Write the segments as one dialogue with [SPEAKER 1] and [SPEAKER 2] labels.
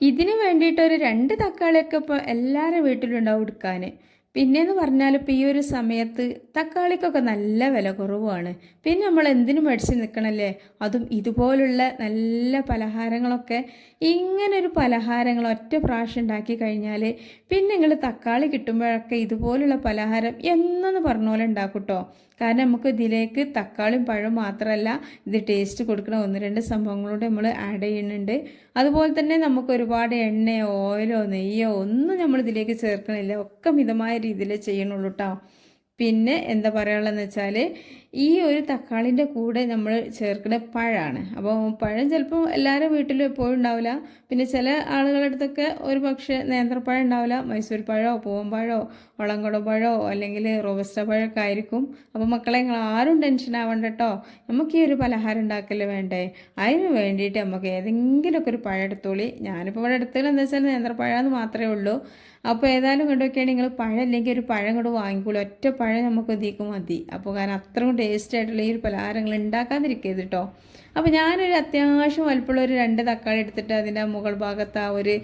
[SPEAKER 1] ഇതിന് വേണ്ടിയിട്ട് ഒരു രണ്ട് തക്കാളിയൊക്കെ ഇപ്പോൾ എല്ലാവരുടെ വീട്ടിലുണ്ടാവും എടുക്കാൻ പിന്നെയെന്ന് പറഞ്ഞാൽ ഇപ്പോൾ ഈ ഒരു സമയത്ത് തക്കാളിക്കൊക്കെ നല്ല വില കുറവാണ്. പിന്നെ നമ്മൾ എന്തിനു മേടിച്ച് നിൽക്കണല്ലേ അതും ഇതുപോലുള്ള നല്ല പലഹാരങ്ങളൊക്കെ ഇങ്ങനൊരു പലഹാരങ്ങൾ ഒറ്റ പ്രാവശ്യം ഉണ്ടാക്കി കഴിഞ്ഞാൽ പിന്നെ നിങ്ങൾ തക്കാളി കിട്ടുമ്പോഴൊക്കെ ഇതുപോലുള്ള പലഹാരം എന്നെന്ന് പറഞ്ഞ പോലെ ഉണ്ടാക്കൂട്ടോ കാരണം നമുക്ക് ഇതിലേക്ക് തക്കാളിയും പഴം മാത്രമല്ല ഇത് ടേസ്റ്റ് കൊടുക്കുന്ന ഒന്ന് രണ്ട് സംഭവങ്ങളോട് നമ്മൾ ആഡ് ചെയ്യുന്നുണ്ട്. അതുപോലെ തന്നെ നമുക്ക് ഒരുപാട് എണ്ണയോ ഓയിലോ നെയ്യോ ഒന്നും നമ്മൾ ഇതിലേക്ക് ചേർക്കണില്ല. ഒക്കെ മിതമായ രീതിയിൽ ചെയ്യണുള്ളൂ കേട്ടോ പിന്നെ എന്താ പറയാനുള്ളതെന്ന് വെച്ചാൽ ഈ ഒരു തക്കാളിന്റെ കൂടെ നമ്മൾ ചേർക്കുന്ന പഴമാണ് അപ്പോൾ പഴം ചിലപ്പോൾ എല്ലാവരും വീട്ടിലും എപ്പോഴും ഉണ്ടാവില്ല. പിന്നെ ചില ആളുകളുടെ അടുത്തൊക്കെ ഒരു പക്ഷേ നേന്ത്രപ്പഴം ഉണ്ടാവില്ല. മൈസൂർ പഴമോ പൂവമ്പഴമോ വളങ്കട പഴമോ അല്ലെങ്കിൽ റോബസ്റ്റ പഴമൊക്കെ ആയിരിക്കും. അപ്പോൾ മക്കളെ നിങ്ങൾ ആരും ടെൻഷൻ ആവണ്ട കേട്ടോ നമുക്ക് ഈ ഒരു പലഹാരം ഉണ്ടാക്കൽ വേണ്ടേ? അതിന് വേണ്ടിയിട്ട് നമുക്ക് ഏതെങ്കിലുമൊക്കെ ഒരു പഴം എടുത്തോളി. ഞാനിപ്പോൾ ഇവിടെ എടുത്തത് എന്താ വെച്ചാൽ നേന്ത്രപ്പഴമെന്ന് മാത്രമേ ഉള്ളൂ. അപ്പോൾ ഏതായാലും കൊണ്ടൊക്കെയാണ് നിങ്ങൾ പഴം അല്ലെങ്കിൽ ഒരു പഴം കൂടെ വാങ്ങിക്കോളൂ. ഒറ്റ പഴം നമുക്ക് ഇതിക്ക് മതി. അപ്പോൾ കാരണം അത്രയും ടേസ്റ്റ് ആയിട്ടുള്ള ഈ ഒരു പലഹാരങ്ങൾ ഉണ്ടാക്കാതിരിക്കരുത് കേട്ടോ അപ്പോൾ ഞാനൊരു അത്യാവശ്യം വലുപ്പമുള്ള ഒരു രണ്ട് തക്കാളി എടുത്തിട്ട് അതിന്റെ മുകൾ ഭാഗത്ത് ആ ഒരു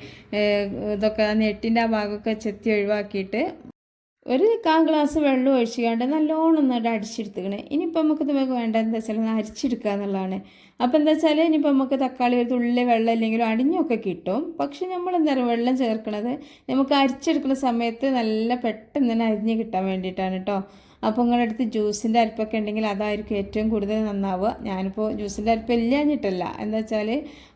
[SPEAKER 1] ഇതൊക്കെ നെട്ടിന്റെ ആ ഭാഗമൊക്കെ ചെത്തി ഒഴിവാക്കിയിട്ട് ഒരു കാ ഗ്ലാസ് വെള്ളം ഒഴിച്ചുകൊണ്ട് നല്ലോണം ഒന്നിട്ട് അടിച്ചെടുത്തുക്കണേ. ഇനിയിപ്പോൾ നമുക്ക് നമുക്ക് വേണ്ട എന്താ വെച്ചാൽ ഒന്ന് അരിച്ചെടുക്കുക എന്നുള്ളതാണ്. അപ്പോൾ എന്താ വെച്ചാൽ ഇനിയിപ്പോൾ നമുക്ക് തക്കാളി ഒരു തുള്ളി വെള്ളം ഇല്ലെങ്കിലും അടിഞ്ഞൊക്കെ കിട്ടും. പക്ഷെ നമ്മൾ എന്താ പറയുക വെള്ളം ചേർക്കണത് നമുക്ക് അരിച്ചെടുക്കുന്ന സമയത്ത് നല്ല പെട്ടെന്ന് തന്നെ അരിഞ്ഞ് കിട്ടാൻ വേണ്ടിയിട്ടാണ് കേട്ടോ അപ്പോൾ നിങ്ങളുടെ അടുത്ത് ജ്യൂസിന്റെ അരിപ്പൊക്കെ ഉണ്ടെങ്കിൽ അതായിരിക്കും ഏറ്റവും കൂടുതൽ നന്നാവുക. ഞാനിപ്പോൾ ജ്യൂസിന്റെ അരിപ്പ് ഇല്ലാഞ്ഞിട്ടല്ല എന്താ വെച്ചാൽ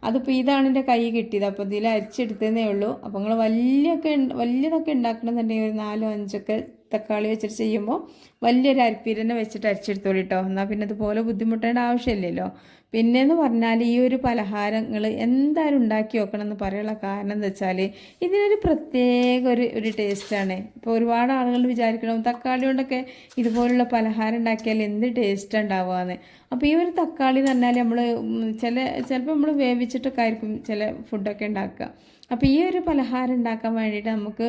[SPEAKER 1] അതിപ്പോൾ ഇതാണ് എന്റെ കൈ കിട്ടിയത്. അപ്പോൾ ഇതിൽ അരിച്ചെടുത്തതേ ഉള്ളൂ. അപ്പോൾ നിങ്ങൾ വലിയൊക്കെ വലിയതൊക്കെ ഉണ്ടാക്കണമെന്നുണ്ടെങ്കിൽ ഒരു നാലോ അഞ്ചൊക്കെ തക്കാളി വെച്ചിട്ട് ചെയ്യുമ്പോൾ വലിയൊരു അരിപ്പീരനെ വെച്ചിട്ട് അരിച്ചെടുത്തോളൂ കേട്ടോ എന്നാൽ പിന്നെ അതുപോലെ ബുദ്ധിമുട്ടേണ്ട ആവശ്യമില്ലല്ലോ. പിന്നെന്ന് പറഞ്ഞാൽ ഈ ഒരു പലഹാരങ്ങൾ എന്തായാലും ഉണ്ടാക്കി വെക്കണം എന്ന് പറയാനുള്ള കാരണം എന്താ വെച്ചാൽ ഇതിനൊരു പ്രത്യേക ഒരു ഒരു ടേസ്റ്റാണ് ഇപ്പോൾ ഒരുപാട് ആളുകൾ വിചാരിക്കണം തക്കാളി കൊണ്ടൊക്കെ ഇതുപോലുള്ള പലഹാരം ഉണ്ടാക്കിയാൽ എന്ത് ടേസ്റ്റ് ഉണ്ടാവുകയെന്ന് അപ്പോൾ ഈ ഒരു തക്കാളി എന്ന് പറഞ്ഞാൽ നമ്മൾ ചില ചിലപ്പോൾ നമ്മൾ വേവിച്ചിട്ടൊക്കെ ആയിരിക്കും ചില ഫുഡൊക്കെ ഉണ്ടാക്കുക. അപ്പോൾ ഈ ഒരു പലഹാരം ഉണ്ടാക്കാൻ വേണ്ടിയിട്ട് നമുക്ക്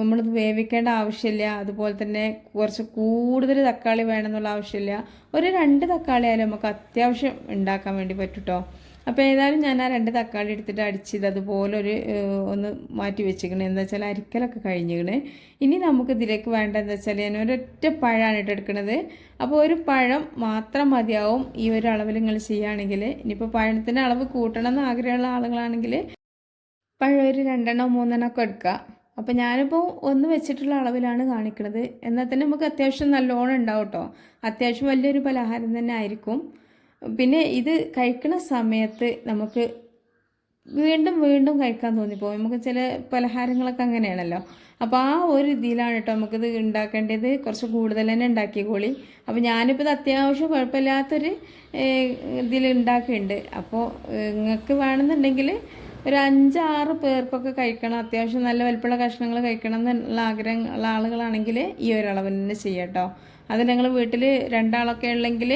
[SPEAKER 1] നമ്മൾ വേവിക്കേണ്ട ആവശ്യമില്ല. അതുപോലെ തന്നെ കുറച്ച് കൂടുതൽ തക്കാളി വേണമെന്നുള്ള ആവശ്യമില്ല. ഒരു രണ്ട് തക്കാളി ആയാലും നമുക്ക് അത്യാവശ്യം ഉണ്ടാക്കാൻ വേണ്ടി പറ്റും കേട്ടോ അപ്പോൾ ഏതായാലും ഞാൻ ആ രണ്ട് തക്കാളി എടുത്തിട്ട് അടിച്ചത് അതുപോലെ ഒരു ഒന്ന് മാറ്റി വെച്ചിക്കണേ എന്താ വെച്ചാൽ അരിക്കലൊക്കെ കഴിഞ്ഞിക്കണേ ഇനി നമുക്ക് ഇതിലേക്ക് വേണ്ട എന്താ വെച്ചാൽ ഞാൻ ഒരൊറ്റ പഴമാണ് ഇട്ട് എടുക്കുന്നത് അപ്പോൾ ഒരു പഴം മാത്രം മതിയാവും ഈ ഒരു അളവിൽ നിങ്ങൾ ചെയ്യുകയാണെങ്കിൽ ഇനിയിപ്പോൾ പഴത്തിന്റെ അളവ് കൂട്ടണം എന്ന് ആഗ്രഹമുള്ള ആളുകളാണെങ്കിൽ പഴം ഒരു രണ്ടെണ്ണം മൂന്നെണ്ണമൊക്കെ എടുക്കുക. അപ്പോൾ ഞാനിപ്പോൾ ഒന്ന് വെച്ചിട്ടുള്ള അളവിലാണ് കാണിക്കുന്നത് എന്നാൽ തന്നെ നമുക്ക് അത്യാവശ്യം നല്ലോണം ഉണ്ടാവും കേട്ടോ അത്യാവശ്യം വലിയൊരു പലഹാരം തന്നെ ആയിരിക്കും. പിന്നെ ഇത് കഴിക്കുന്ന സമയത്ത് നമുക്ക് വീണ്ടും വീണ്ടും കഴിക്കാൻ തോന്നിപ്പോകും. നമുക്ക് ചില പലഹാരങ്ങളൊക്കെ അങ്ങനെയാണല്ലോ. അപ്പോൾ ആ ഒരു ഇതിലാണ് കേട്ടോ നമുക്കിത് ഉണ്ടാക്കേണ്ടത്. കുറച്ച് കൂടുതൽ തന്നെ ഉണ്ടാക്കിക്കോളി. അപ്പോൾ ഞാനിപ്പോൾ ഇത് അത്യാവശ്യം കുഴപ്പമില്ലാത്തൊരു ഇതിൽ ഉണ്ടാക്കിയിട്ടുണ്ട് അപ്പോൾ നിങ്ങൾക്ക് വേണമെന്നുണ്ടെങ്കിൽ ഒരു അഞ്ചാറ് പേർക്കൊക്കെ കഴിക്കണം. അത്യാവശ്യം നല്ല വലിപ്പമുള്ള കഷ്ണങ്ങൾ കഴിക്കണം എന്നുള്ള ആഗ്രഹം ഉള്ള ആളുകളാണെങ്കിൽ ഈ ഒരു അളവിൽ തന്നെ ചെയ്യാം കേട്ടോ. അത് നിങ്ങൾ വീട്ടിൽ രണ്ടാളൊക്കെ ഉള്ളെങ്കിൽ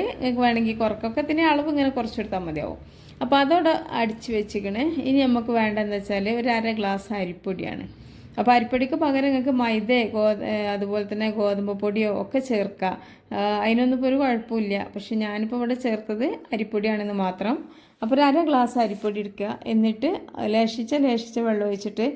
[SPEAKER 1] വേണമെങ്കിൽ കുറക്കൊക്കെ തന്നെ അളവ് ഇങ്ങനെ കുറച്ചെടുത്താൽ മതിയാവും. അപ്പോൾ അതോടെ അടിച്ച് വെച്ചിക്കണേ ഇനി നമുക്ക് വേണ്ടതെന്ന് വെച്ചാൽ ഒരു അര ഗ്ലാസ് അരിപ്പൊടിയാണ്. അപ്പോൾ അരിപ്പൊടിക്ക് പകരം നിങ്ങൾക്ക് മൈദ ഗോ അതുപോലെ തന്നെ ഗോതമ്പ് പൊടിയോ ഒക്കെ ചേർക്കുക അതിനൊന്നും ഇപ്പോൾ ഒരു കുഴപ്പമില്ല. പക്ഷെ ഞാനിപ്പോൾ ഇവിടെ ചേർത്തത് അരിപ്പൊടിയാണെന്ന് മാത്രം. അപ്പോൾ ഒരു അര ഗ്ലാസ് അരിപ്പൊടി എടുക്കുക. എന്നിട്ട് ലേശിച്ച ലേശിച്ച വെള്ളം ഒഴിച്ചിട്ട്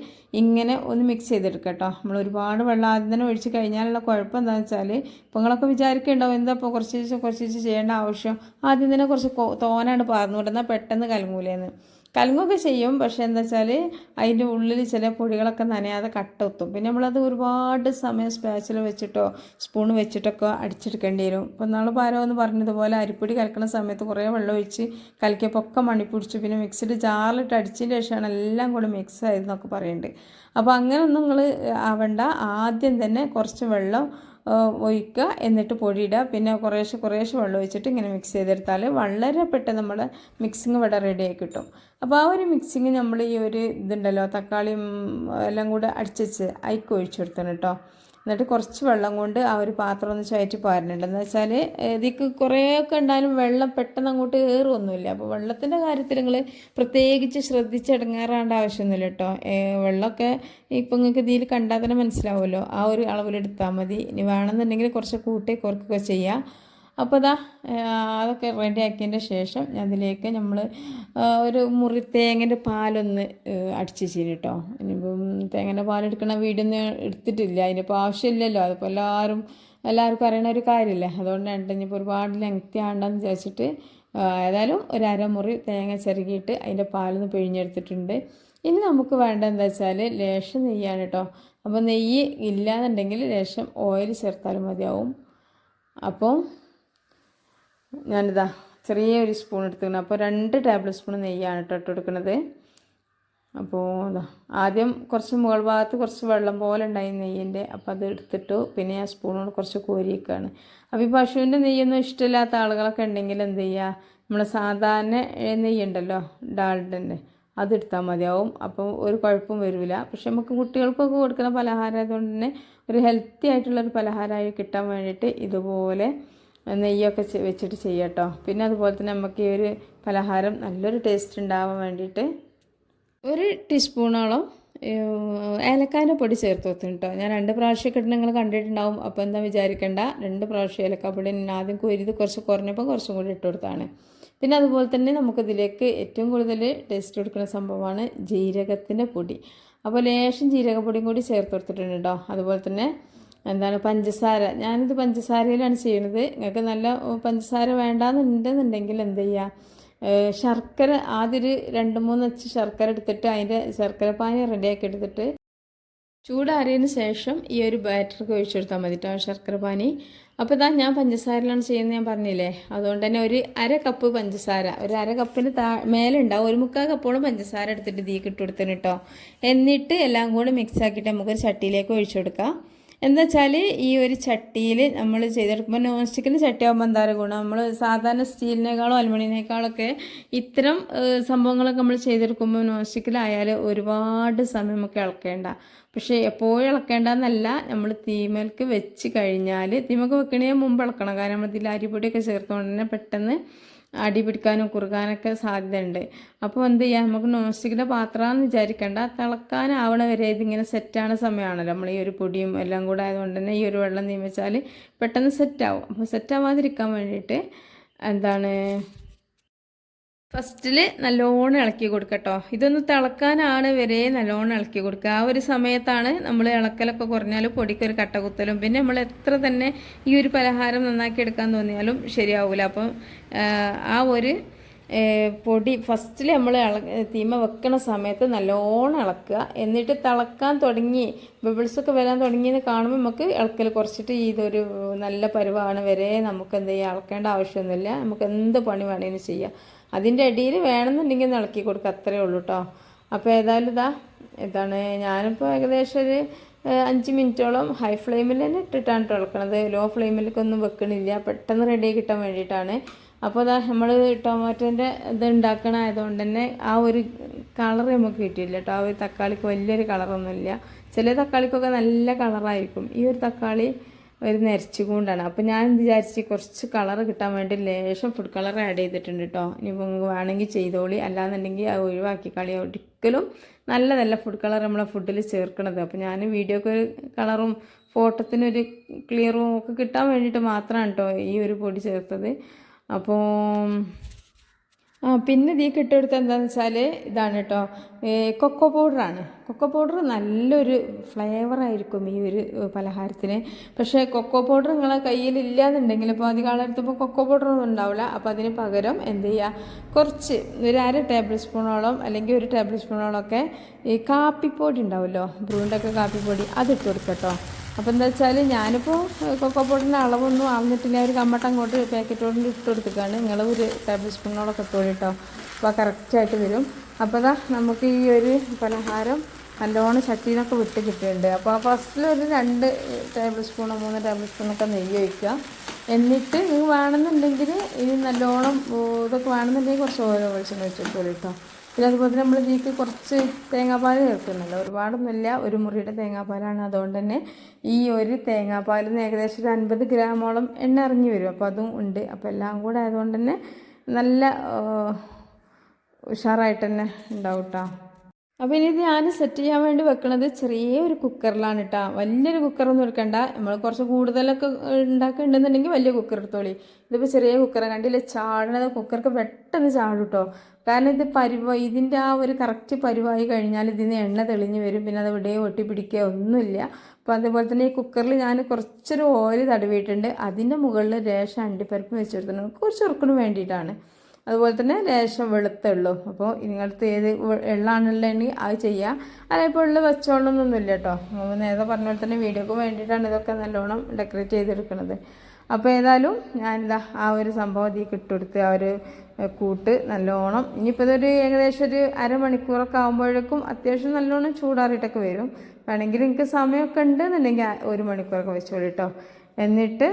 [SPEAKER 1] ഇങ്ങനെ ഒന്ന് മിക്സ് ചെയ്തെടുക്കുക കേട്ടോ. നമ്മൾ ഒരുപാട് വെള്ളം ആദ്യം തന്നെ ഒഴിച്ച് കഴിഞ്ഞാലുള്ള കുഴപ്പം എന്താണെന്ന് വെച്ചാൽ ഇപ്പോൾ നിങ്ങളൊക്കെ വിചാരിക്കുന്നുണ്ടാവും എന്താ ഇപ്പോൾ കുറച്ച് കുറച്ച് ചെയ്യേണ്ട ആവശ്യം? ആദ്യം തന്നെ കുറച്ച് തോനാണ് പാർന്നു കൊണ്ടെന്നാൽ പെട്ടെന്ന് കലങ്ങൂലേന്ന്. കലങ്ങൊക്കെ ചെയ്യും. പക്ഷേ എന്താ വെച്ചാൽ അതിന്റെ ഉള്ളിൽ ചില പൊടികളൊക്കെ നനയാതെ കട്ടെത്തും. പിന്നെ നമ്മളത് ഒരുപാട് സമയം സ്പാച്ചിൽ വെച്ചിട്ടോ സ്പൂൺ വെച്ചിട്ടൊക്കെ അടിച്ചെടുക്കേണ്ടി വരും. ഇപ്പോൾ നമ്മൾ പാരോ എന്ന് പറഞ്ഞതുപോലെ അരിപ്പൊടി കലക്കുന്ന സമയത്ത് കുറേ വെള്ളം ഒഴിച്ച് കലക്കിയപ്പോൾ ഒക്കെ മണി പിടിച്ചു പിന്നെ മിക്സിഡ് ജാറിലിട്ട് അടിച്ചതിന് ശേഷമാണ് എല്ലാം കൂടെ മിക്സ് ആയതെന്നൊക്കെ പറയുന്നുണ്ട് അപ്പോൾ അങ്ങനെയൊന്നും നിങ്ങൾ ആവണ്ട. ആദ്യം തന്നെ കുറച്ച് വെള്ളം ഒഴിക്കുക. എന്നിട്ട് പൊടിയിടുക. പിന്നെ കുറേശ്ശെ കുറേശ്ശെ വെള്ളം ഒഴിച്ചിട്ട് ഇങ്ങനെ മിക്സ് ചെയ്തെടുത്താൽ വളരെ പെട്ടെന്ന് നമ്മുടെ മിക്സിങ് ഇവിടെ റെഡി ആയി കിട്ടും. അപ്പോൾ ആ ഒരു മിക്സിങ് നമ്മൾ ഈ ഒരു ഇതുണ്ടല്ലോ തക്കാളിയും എല്ലാം കൂടെ അടിച്ചു അയക്ക് ഒഴിച്ചു കൊടുത്തണം കേട്ടോ എന്നിട്ട് കുറച്ച് വെള്ളം കൊണ്ട് ആ ഒരു പാത്രം ഒന്ന് ചുയറ്റി പാരുന്നുണ്ട് എന്ന് വെച്ചാൽ ഇതിക്ക് കുറേയൊക്കെ ഉണ്ടായാലും വെള്ളം പെട്ടെന്ന് അങ്ങോട്ട് കയറുമൊന്നുമില്ല അപ്പോൾ വെള്ളത്തിന്റെ കാര്യത്തിൽ നിങ്ങൾ പ്രത്യേകിച്ച് ശ്രദ്ധിച്ചിടങ്ങാറാണ്ട് ആവശ്യമൊന്നുമില്ല കേട്ടോ വെള്ളമൊക്കെ ഇപ്പം നിങ്ങൾക്ക് ഇതിൽ കണ്ടാൽ തന്നെ മനസ്സിലാവുമല്ലോ. ആ ഒരു അളവിലെടുത്താൽ മതി. ഇനി വേണമെന്നുണ്ടെങ്കിൽ കുറച്ച് കൂട്ടി കുറക്കുകയൊക്കെ ചെയ്യാം. അപ്പോൾ അതാ അതൊക്കെ റെഡിയാക്കിയതിന്റെ ശേഷം അതിലേക്ക് നമ്മൾ ഒരു മുറി തേങ്ങന്റെ പാലൊന്ന് അടിച്ച് കേട്ടോ ഇനിയിപ്പം തേങ്ങന്റെ പാലെടുക്കണ വീടൊന്നും എടുത്തിട്ടില്ല. അതിനിപ്പോൾ ആവശ്യമില്ലല്ലോ. അതിപ്പോൾ എല്ലാവരും എല്ലാവർക്കും അറിയണ ഒരു കാര്യമില്ലേ അതുകൊണ്ടാണ് ഇനിയിപ്പോൾ ഒരുപാട് ലെങ്ത്തി ആണ്ടെന്ന് വിചാരിച്ചിട്ട് ഏതായാലും ഒരു അരമുറി തേങ്ങ ചെറുകിയിട്ട് അതിന്റെ പാലൊന്ന് പിഴിഞ്ഞെടുത്തിട്ടുണ്ട്. ഇനി നമുക്ക് വേണ്ട എന്താ വെച്ചാൽ ലേശം നെയ്യാണ് കേട്ടോ അപ്പോൾ നെയ്യ് ഇല്ലാന്നുണ്ടെങ്കിൽ ലേശം ഓയിൽ ചേർത്താലും മതിയാവും. അപ്പോൾ ഞാനിതാ ചെറിയൊരു സ്പൂൺ എടുത്തിരുന്നു അപ്പോൾ രണ്ട് ടേബിൾ സ്പൂൺ നെയ്യാണ് കേട്ടോ ഇട്ട് കൊടുക്കുന്നത്. അപ്പോൾ ആദ്യം കുറച്ച് മുകൾ ഭാഗത്ത് കുറച്ച് വെള്ളം പോലെ ഉണ്ടായി നെയ്യിന്റെ. അപ്പോൾ അത് എടുത്തിട്ടു. പിന്നെ ആ സ്പൂണോട് കുറച്ച് കോരിയൊക്കെയാണ് അപ്പോൾ ഈ പശുവിന്റെ നെയ്യൊന്നും ഇഷ്ടമില്ലാത്ത ആളുകളൊക്കെ ഉണ്ടെങ്കിൽ എന്ത് ചെയ്യുക? നമ്മൾ സാധാരണ നെയ്യുണ്ടല്ലോ ഡാൾഡന്റെ അതെടുത്താൽ മതിയാവും. അപ്പോൾ ഒരു കുഴപ്പം വരില്ല. പക്ഷെ നമുക്ക് കുട്ടികൾക്കൊക്കെ കൊടുക്കുന്ന പലഹാരം ആയതുകൊണ്ട് തന്നെ ഒരു ഹെൽത്തി ആയിട്ടുള്ളൊരു പലഹാരമായി കിട്ടാൻ വേണ്ടിയിട്ട് ഇതുപോലെ നെയ്യൊക്കെ വെച്ചിട്ട് ചെയ്യട്ടോ. പിന്നെ അതുപോലെ തന്നെ നമുക്ക് ഈ ഒരു പലഹാരം നല്ലൊരു ടേസ്റ്റ് ഉണ്ടാവാൻ വേണ്ടിയിട്ട് ഒരു ടീസ്പൂണോളം ഏലക്കാന്റെ പൊടി ചേർത്ത് വെക്കും കേട്ടോ ഞാൻ രണ്ട് പ്രാവശ്യമൊക്കെ ഇട്ട് നിങ്ങൾ കണ്ടിട്ടുണ്ടാവും. അപ്പോൾ എന്താ വിചാരിക്കേണ്ട? രണ്ട് പ്രാവശ്യം ഏലക്കാപ്പൊടി ഞാൻ ആദ്യം കൊരിത് കുറച്ച് കുറഞ്ഞപ്പോൾ കുറച്ചും കൂടി ഇട്ട് കൊടുത്താണ്. പിന്നെ അതുപോലെ തന്നെ നമുക്കിതിലേക്ക് ഏറ്റവും കൂടുതൽ ടേസ്റ്റ് കൊടുക്കുന്ന സംഭവമാണ് ജീരകത്തിന്റെ പൊടി. അപ്പോൾ ലേശം ജീരകപ്പൊടിയും കൂടി ചേർത്ത് കൊടുത്തിട്ടുണ്ട് കേട്ടോ അതുപോലെ തന്നെ എന്താണ് പഞ്ചസാര? ഞാനിത് പഞ്ചസാരയിലാണ് ചെയ്യുന്നത്. നിങ്ങൾക്ക് നല്ല പഞ്ചസാര വേണ്ടാന്നുണ്ടെന്നുണ്ടെങ്കിൽ എന്ത് ചെയ്യുക ശർക്കര ആദ്യം ഒരു രണ്ട് മൂന്ന് അച്ച് ശർക്കര എടുത്തിട്ട് അതിന്റെ ശർക്കര പാനി റെഡിയാക്കി എടുത്തിട്ട് ചൂടാറിയതിന് ശേഷം ഈ ഒരു ബാറ്റർ ഒഴിച്ചെടുത്താൽ മതി കേട്ടോ ശർക്കര പാനി. അപ്പോൾ ഇതാ ഞാൻ പഞ്ചസാരയിലാണ് ചെയ്യുന്നത് ഞാൻ പറഞ്ഞില്ലേ? അതുകൊണ്ട് തന്നെ ഒരു അര കപ്പ് പഞ്ചസാര ഒരു അര കപ്പിന് താ മേലെ ഉണ്ടാവും. ഒരു മുക്കാൽ കപ്പോളം പഞ്ചസാര എടുത്തിട്ട് തീ കിട്ടുകൊടുത്തിന് കേട്ടോ എന്നിട്ട് എല്ലാം കൂടി മിക്സ് ആക്കിയിട്ട് നമുക്കൊരു ചട്ടിയിലേക്ക് ഒഴിച്ചു കൊടുക്കാം. എന്താ വെച്ചാൽ ഈ ഒരു ചട്ടിയിൽ നമ്മൾ ചെയ്തെടുക്കുമ്പോൾ നോൺ സ്റ്റിക്കിന്റെ ചട്ടിയാകുമ്പോൾ എന്താ പറയുക ഗുണം? നമ്മൾ സാധാരണ സ്റ്റീലിനേക്കാളും അലുമിനിയേക്കാളൊക്കെ ഇത്തരം സംഭവങ്ങളൊക്കെ നമ്മൾ ചെയ്തെടുക്കുമ്പോൾ നോൺ സ്റ്റിക്കിലായാൽ ഒരുപാട് സമയം നമുക്ക് ഇളക്കേണ്ട പക്ഷേ എപ്പോഴും ഇളക്കേണ്ടെന്നല്ല നമ്മൾ തീമൽക്ക് വെച്ച് കഴിഞ്ഞാൽ തീമൊക്കെ വെക്കണേ മുമ്പ് ഇളക്കണം കാരണം നമ്മൾ ഇതിൽ അരിപ്പൊടിയൊക്കെ ചേർത്തുകൊണ്ട് തന്നെ പെട്ടെന്ന് അടി പിടിക്കാനും കുറുകാനൊക്കെ സാധ്യതയുണ്ട്. അപ്പോൾ എന്ത് ചെയ്യാം? നമുക്ക് നോൺ സ്റ്റിക്കിന്റെ പാത്രമാണെന്ന് വിചാരിക്കേണ്ട. തിളക്കാനാവണ വരെ ഇതിങ്ങനെ സെറ്റാണ് സമയമാണല്ലോ. നമ്മൾ ഈ ഒരു പൊടിയും എല്ലാം കൂടെ ആയതുകൊണ്ട് തന്നെ ഈ ഒരു വെള്ളം നിയമിച്ചാൽ പെട്ടെന്ന് സെറ്റാവും അപ്പോൾ സെറ്റാവാതിരിക്കാൻ വേണ്ടിയിട്ട് എന്താണ് ഫസ്റ്റിൽ നല്ലോണം ഇളക്കി കൊടുക്കട്ടോ. ഇതൊന്ന് തിളക്കാനാണ് വരെ നല്ലോണം ഇളക്കി കൊടുക്കുക. ആ ഒരു സമയത്താണ് നമ്മൾ ഇളക്കലൊക്കെ കുറഞ്ഞാൽ പൊടിക്കൊരു കട്ട കുത്തലും. പിന്നെ നമ്മൾ എത്ര തന്നെ ഈ ഒരു പലഹാരം നന്നാക്കി എടുക്കാൻ തോന്നിയാലും ശരിയാവില്ല അപ്പം ആ ഒരു പൊടി ഫസ്റ്റിൽ നമ്മൾ തീമ വെക്കണ സമയത്ത് നല്ലോണം ഇളക്കുക. എന്നിട്ട് തിളക്കാൻ തുടങ്ങി ബബിൾസൊക്കെ വരാൻ തുടങ്ങിയെന്ന് കാണുമ്പോൾ നമുക്ക് ഇളക്കൽ കുറച്ചിട്ട് ഇതൊരു നല്ല പരുവാണ് വരെ നമുക്ക് എന്ത് ചെയ്യുക ഇളക്കേണ്ട ആവശ്യമൊന്നുമില്ല. നമുക്ക് എന്ത് പണി വേണമെങ്കിലും ചെയ്യാം. അതിന്റെ അടിയിൽ വേണമെന്നുണ്ടെങ്കിൽ ഇളക്കി കൊടുക്കുക അത്രയേ ഉള്ളൂ കേട്ടോ അപ്പോൾ ഏതായാലും ഇതാ ഇതാണ് ഞാനിപ്പോൾ ഏകദേശം ഒരു അഞ്ച് മിനിറ്റോളം ഹൈ ഫ്ലെയിമിൽ തന്നെ ഇട്ടിട്ടാണ് ഇളക്കണത്. ലോ ഫ്ലെയിമിലേക്കൊന്നും വെക്കണില്ല. പെട്ടെന്ന് റെഡി കിട്ടാൻ വേണ്ടിയിട്ടാണ്. അപ്പോൾ അതാ നമ്മൾ ടൊമാറ്റോന്റെ ഇത് ഉണ്ടാക്കണമായതുകൊണ്ട് തന്നെ ആ ഒരു കളർ നമുക്ക് കിട്ടിയില്ല കേട്ടോ ആ ഒരു തക്കാളിക്ക് വലിയൊരു കളറൊന്നുമില്ല ചില തക്കാളിക്കൊക്കെ നല്ല കളറായിരിക്കും ഈ ഒരു തക്കാളി ഒരു നരച്ചുകൊണ്ടാണ്. അപ്പോൾ ഞാൻ വിചാരിച്ച് കുറച്ച് കളർ കിട്ടാൻ വേണ്ടി ലേശം ഫുഡ് കളർ ആഡ് ചെയ്തിട്ടുണ്ട് കേട്ടോ ഇനിയിപ്പോൾ വേണമെങ്കിൽ ചെയ്തോളി. അല്ലാന്നുണ്ടെങ്കിൽ അത് ഒഴിവാക്കി കളി. ഒരിക്കലും നല്ലതല്ല ഫുഡ് കളർ നമ്മളെ ഫുഡിൽ ചേർക്കണത്. അപ്പോൾ ഞാൻ വീഡിയോക്ക് ഒരു കളറും ഫോട്ടോത്തിനൊരു ക്ലിയറും ഒക്കെ കിട്ടാൻ വേണ്ടിയിട്ട് മാത്രമാണ് കേട്ടോ ഈ ഒരു പൊടി ചേർത്തത്. അപ്പോൾ പിന്നെ ഇതീ കിട്ടിയെടുത്ത് എന്താണെന്ന് വെച്ചാൽ ഇതാണ് കേട്ടോ കൊക്കോ പൗഡറാണ് കൊക്കോ പൗഡർ നല്ലൊരു ഫ്ലേവറായിരിക്കും ഈ ഒരു പലഹാരത്തിന്. പക്ഷേ കൊക്കോ പൗഡർ നിങ്ങളെ കയ്യിൽ ഇല്ലാന്നുണ്ടെങ്കിൽ ഇപ്പോൾ അധികം ആളെടുത്തപ്പോൾ കൊക്കോ പൗഡർ ഒന്നും ഉണ്ടാവില്ല അപ്പോൾ അതിന് പകരം എന്ത് ചെയ്യുക കുറച്ച് ഒരു അര ടേബിൾ സ്പൂണോളം അല്ലെങ്കിൽ ഒരു ടേബിൾ സ്പൂണോളം ഒക്കെ ഈ കാപ്പിപ്പൊടി ഉണ്ടാവുമല്ലോ ബ്രൂണ്ടൊക്കെ കാപ്പിപ്പൊടി അതിട്ട് കൊടുക്കട്ടോ അപ്പോൾ എന്താ വെച്ചാൽ ഞാനിപ്പോൾ കൊക്കോ പൗഡറിന്റെ അളവൊന്നും ആവുന്നിട്ടില്ല ഒരു കമ്മട്ട അങ്ങോട്ട് പാക്കറ്റോട് ഇട്ട് കൊടുത്തിട്ടാണ്. നിങ്ങൾ ഒരു ടേബിൾ സ്പൂണോളൊക്കെ ഇട്ടോളി കേട്ടോ അപ്പോൾ കറക്റ്റായിട്ട് വരും. അപ്പോൾ അതാ നമുക്ക് ഈ ഒരു പലഹാരം നല്ലോണം ചട്ടിയിലൊക്കെ വിട്ട് കിട്ടിയിട്ടുണ്ട്. അപ്പോൾ ഫസ്റ്റിൽ ഒരു രണ്ട് ടേബിൾ സ്പൂണോ മൂന്ന് ടേബിൾ സ്പൂണൊക്കെ നെയ്യ് ഒഴിക്കുക. എന്നിട്ട് നിങ്ങൾ വേണമെന്നുണ്ടെങ്കിൽ ഈ നല്ലോണം ഇതൊക്കെ വേണമെന്നുണ്ടെങ്കിൽ കുറച്ച് ഓരോ വെളിച്ചെണ്ണ വെച്ചിട്ട് കേട്ടോ പിന്നെ അതുപോലെ തന്നെ നമ്മൾ ഇതിലേക്ക് കുറച്ച് തേങ്ങാപ്പാൽ ചേർക്കുന്നുണ്ട്. ഒരുപാടൊന്നുമില്ല. ഒരു മുറിയുടെ തേങ്ങാപ്പാലാണ്. അതുകൊണ്ട് തന്നെ ഈ ഒരു തേങ്ങാപ്പാലിൽ നിന്ന് ഏകദേശം ഒരു അൻപത് ഗ്രാമോളം എണ്ണ ഇറങ്ങി വരും. അപ്പോൾ അതും ഉണ്ട്. അപ്പോൾ എല്ലാം കൂടെ ആയതുകൊണ്ട് തന്നെ നല്ല ഉഷാറായിട്ട് തന്നെ ഉണ്ടാവും കേട്ടോ അപ്പോൾ ഇനി ഇത് ഞാൻ സെറ്റ് ചെയ്യാൻ വേണ്ടി വെക്കുന്നത് ചെറിയ ഒരു കുക്കറിലാണ് കേട്ടോ വലിയൊരു കുക്കറൊന്നും എടുക്കണ്ട. നമ്മൾ കുറച്ച് കൂടുതലൊക്കെ ഉണ്ടാക്കുന്നുണ്ടെന്നുണ്ടെങ്കിൽ വലിയ കുക്കർ എടുത്തോളി. ഇതിപ്പോൾ ചെറിയ കുക്കറെ. കണ്ടില്ല? ചാടണത് കുക്കർക്ക് പെട്ടെന്ന് ചാടും കേട്ടോ കാരണം ഇത് പരുവ ഇതിന്റെ ആ ഒരു കറക്റ്റ് പരുവായി കഴിഞ്ഞാൽ ഇതിന് എണ്ണ തെളിഞ്ഞ് വരും. പിന്നെ അത് ഇവിടെ ഒട്ടി പിടിക്കുക ഒന്നുമില്ല. അപ്പോൾ അതേപോലെ തന്നെ ഈ കുക്കറിൽ ഞാൻ കുറച്ചൊരു ഓയിൽ തടവിയിട്ടുണ്ട്. അതിന്റെ മുകളിൽ രേഷം അണ്ടിപ്പരിപ്പ് വെച്ച് കൊടുത്തിട്ടുണ്ട്. കുറച്ച് ഉറക്കിന് വേണ്ടിയിട്ടാണ്. അതുപോലെ തന്നെ ലേശം വെളുത്തുള്ളൂ അപ്പോൾ നിങ്ങളടുത്ത് ഏത് എള്ളാണുള്ളതെങ്കിൽ അത് ചെയ്യുക അല്ല ഇപ്പോൾ ഉള്ള വെച്ചോളണമെന്നൊന്നുമില്ല കേട്ടോ. നമ്മൾ നേരത്തെ പറഞ്ഞ പോലെ തന്നെ വീഡിയോക്ക് വേണ്ടിയിട്ടാണ് ഇതൊക്കെ നല്ലോണം ഡെക്കറേറ്റ് ചെയ്തെടുക്കുന്നത് അപ്പോൾ ഏതായാലും ഞാനിതാ ആ ഒരു സംഭവം ഇതിൽ ഇട്ടുകൊടുത്ത് ആ ഒരു കൂട്ട് നല്ലോണം ഇനിയിപ്പോൾ ഇതൊരു ഏകദേശം ഒരു അരമണിക്കൂറൊക്കെ ആകുമ്പോഴേക്കും അത്യാവശ്യം നല്ലോണം ചൂടാറിയിട്ടൊക്കെ വരും. വേണമെങ്കിൽ നിങ്ങൾക്ക് സമയമൊക്കെ ഉണ്ട് എന്നുണ്ടെങ്കിൽ ഒരു മണിക്കൂറൊക്കെ വെച്ചോളൂ കേട്ടോ. എന്നിട്ട്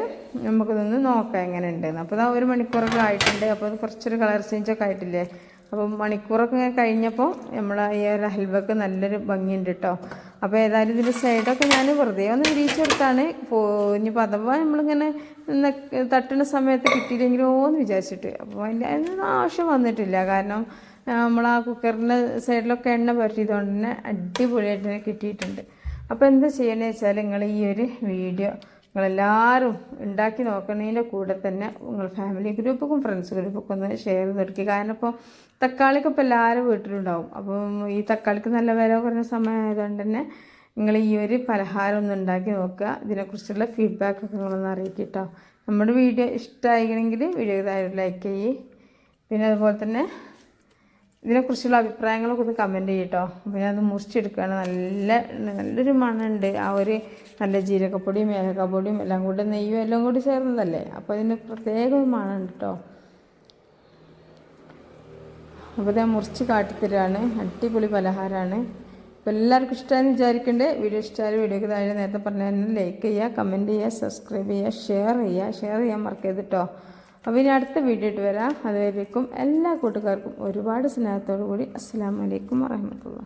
[SPEAKER 1] നമുക്കിതൊന്ന് നോക്കാം എങ്ങനെ ഉണ്ടെന്ന് അപ്പോൾ ഇതാ ഒരു മണിക്കൂറൊക്കെ ആയിട്ടുണ്ട്. അപ്പോൾ അത് കുറച്ചൊരു കളർ ചേഞ്ചൊക്കെ ആയിട്ടില്ലേ? അപ്പോൾ മണിക്കൂറൊക്കെ ഇങ്ങനെ കഴിഞ്ഞപ്പോൾ നമ്മൾ ഈ ഒരു ഹൽവക്ക് നല്ലൊരു ഭംഗിയുണ്ട് കേട്ടോ അപ്പോൾ ഏതായാലും ഇതിന്റെ സൈഡൊക്കെ ഞാൻ വെറുതെ ഒന്ന് വിരിയിച്ചു കൊടുത്താണ്. ഇനിയിപ്പോൾ അഥവാ നമ്മളിങ്ങനെ തട്ടുന്ന സമയത്ത് കിട്ടിയില്ലെങ്കിലോ എന്ന് വിചാരിച്ചിട്ട്. അപ്പോൾ അതിന്റെ അതിനൊന്നും ആവശ്യം വന്നിട്ടില്ല. കാരണം നമ്മൾ ആ കുക്കറിന്റെ സൈഡിലൊക്കെ എണ്ണ പറ്റിയതുകൊണ്ട് തന്നെ അടിപൊളിയായിട്ട് തന്നെ കിട്ടിയിട്ടുണ്ട്. അപ്പോൾ എന്താ ചെയ്യണമെന്ന് വെച്ചാൽ നിങ്ങൾ ഈ ഒരു വീഡിയോ നിങ്ങളെല്ലാവരും ഉണ്ടാക്കി നോക്കുന്നതിന്റെ കൂടെ തന്നെ നിങ്ങൾ ഫാമിലി ഗ്രൂപ്പൊക്കെ ഫ്രണ്ട്സ് ഗ്രൂപ്പൊക്കെ ഒന്ന് ഷെയർ ചെയ്ത് കൊടുക്കുക കാരണം ഇപ്പോൾ തക്കാളിക്ക് ഇപ്പോൾ എല്ലാവരും വീട്ടിലുണ്ടാവും. അപ്പം ഈ തക്കാളിക്ക് നല്ല വില കുറഞ്ഞ സമയമായതുകൊണ്ട് തന്നെ നിങ്ങൾ ഈ ഒരു പലഹാരം ഒന്ന് ഉണ്ടാക്കി നോക്കുക. ഇതിനെക്കുറിച്ചുള്ള ഫീഡ്ബാക്ക് ഫീഡ്ബാക്കൊക്കെ നിങ്ങളൊന്ന് അറിയിക്കുക കേട്ടോ നമ്മുടെ വീഡിയോ ഇഷ്ടമായിക്കണമെങ്കിൽ വീഡിയോ ലൈക്ക് ചെയ്യ്. പിന്നെ അതുപോലെ തന്നെ ഇതിനെക്കുറിച്ചുള്ള അഭിപ്രായങ്ങളൊക്കെ ഒന്ന് കമന്റ് ചെയ്യട്ടോ. അപ്പോൾ ഞാനത് മുറിച്ചെടുക്കുകയാണ് നല്ല നല്ലൊരു മണമുണ്ട്. ആ ഒരു നല്ല ജീരകപ്പൊടിയും ഏലക്കപ്പൊടിയും എല്ലാം കൂടി നെയ്യും എല്ലാം കൂടി ചേർന്നതല്ലേ? അപ്പോൾ അതിന് പ്രത്യേക ഒരു മണമുണ്ട് കേട്ടോ അപ്പോൾ ഞാൻ മുറിച്ച് കാട്ടിത്തരാണ് അടിപൊളി പലഹാരമാണ് അപ്പോൾ എല്ലാവർക്കും ഇഷ്ടമായെന്ന് വിചാരിക്കണ്ടേ. വീഡിയോ ഇഷ്ടമായ വീഡിയോക്ക് താഴെ നേരത്തെ പറഞ്ഞ ലൈക്ക് ചെയ്യുക കമന്റ് ചെയ്യുക സബ്സ്ക്രൈബ് ചെയ്യുക ഷെയർ ചെയ്യുക. ഷെയർ ചെയ്യാൻ മറക്കരുത് കേട്ടോ അപ്പോൾ ഇനി അടുത്ത വീഡിയോ ഇട്ട് വരാം. അതുവരേക്കും എല്ലാ കൂട്ടുകാർക്കും ഒരുപാട് സ്നേഹത്തോടു കൂടി അസ്സാം വലൈക്കും വറഹമത്തുള്ള